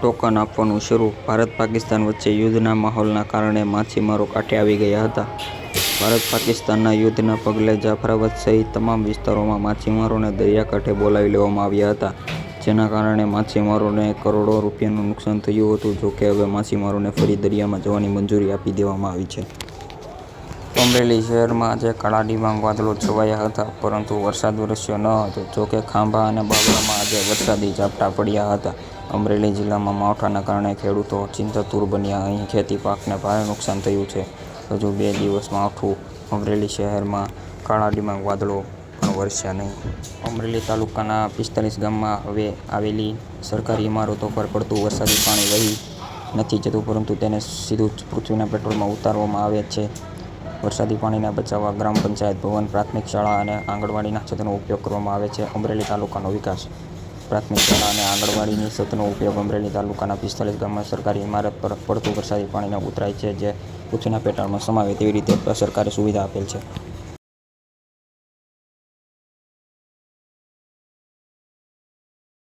Token આપવાનું શરૂ. ભારત પાકિસ્તાન વચ્ચે યુદ્ધના માહોલના કારણે માછીમારો કાંઠે આવી ગયા હતા. ભારત પાકિસ્તાનના યુદ્ધના પગલે જાફરાબાદ સહિત તમામ વિસ્તારોમાં માછીમારોને દરિયાકાંઠે બોલાવી લેવામાં આવ્યા હતા. જેના કારણે માછીમારોને કરોડો રૂપિયાનું નુકસાન થયું હતું જોકે હવે માછીમારોને ફરી દરિયામાં જવાની મંજૂરી આપી દેવામાં આવી છે. અમરેલી શહેરમાં આજે કાળા ડિબાંગ વાદળો છવાયા હતા, પરંતુ વરસાદ વરસ્યો ન હતો. જોકે ખાંભા અને બાબરામાં આજે વરસાદી ઝાપટા પડ્યા હતા. અમરેલી જિલ્લામાં માવઠાના કારણે ખેડૂતો ચિંતાતુર બન્યા. અહીં ખેતી પાકને ભારે નુકસાન થયું છે. હજુ બે દિવસ માવઠું અમરેલી શહેરમાં કાળા ડિબાંગ વાદળો, પણ વરસ્યા નહીં. અમરેલી તાલુકાના પિસ્તાલીસ ગામમાં હવે આવેલી સરકારી ઇમારતો પર પડતું વરસાદી પાણી વહી નથી જતું, પરંતુ તેને સીધું જ પૃથ્વીના પેટ્રોલમાં ઉતારવામાં આવે છે. વરસાદી પાણીને બચાવવા ગ્રામ પંચાયત ભવન, પ્રાથમિક શાળા અને આંગણવાડીના છતનો ઉપયોગ કરવામાં આવે છે. અમરેલી તાલુકાનો વિકાસ પ્રાથમિક શાળા અને આંગણવાડીની છતનો ઉપયોગ અમરેલી તાલુકાના પિસ્તાલીસ ગામમાં સરકારી ઇમારત પર પડતું વરસાદી પાણીને ઉતરાય છે, જે પૃથ્વીના પેટાળમાં સમાવે તેવી રીતે સરકારે સુવિધા આપેલ છે.